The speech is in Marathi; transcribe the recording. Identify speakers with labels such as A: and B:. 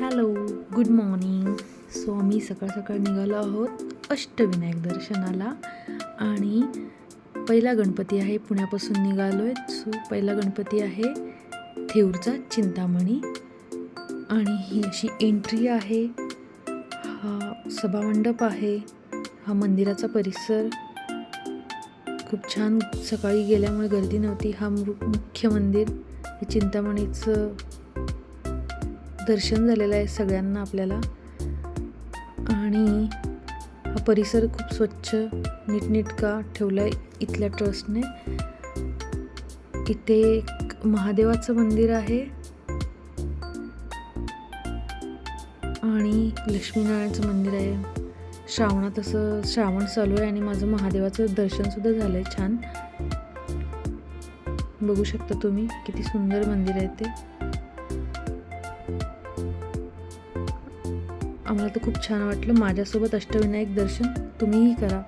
A: Hello good morning. सो आम्ही सकाळ सकाळ निघालो आहोत अष्टविनायक दर्शनाला. आणि पहिला गणपती आहे पुण्यापासून निघालो आहे सो पहिला गणपती आहे थेऊरचा चिंतामणी. आणि ही अशी एंट्री आहे. हा सभामंडप आहे. हा मंदिराचा परिसर. खूप छान. सकाळी गेल्यामुळे गर्दी नव्हती. हा मु- मुख्य मंदिर. हे चिंतामणीचं दर्शन झालेलं आहे सगळ्यांना आपल्याला. आणि हा परिसर खूप स्वच्छ नीटनेटका ठेवला आहे इथल्या ट्रस्टने. इथे एक महादेवाचं मंदिर आहे. आणि लक्ष्मीनारायणचं मंदिर आहे. श्रावणात असं श्रावण चालू आहे आणि माझं महादेवाचं दर्शनसुद्धा झालं आहे छान. बघू शकता तुम्ही किती सुंदर मंदिर आहे ते. आम्हाला तर खूप छान वाटलं. माझ्यासोबत अष्टविनायक दर्शन तुम्हीही करा.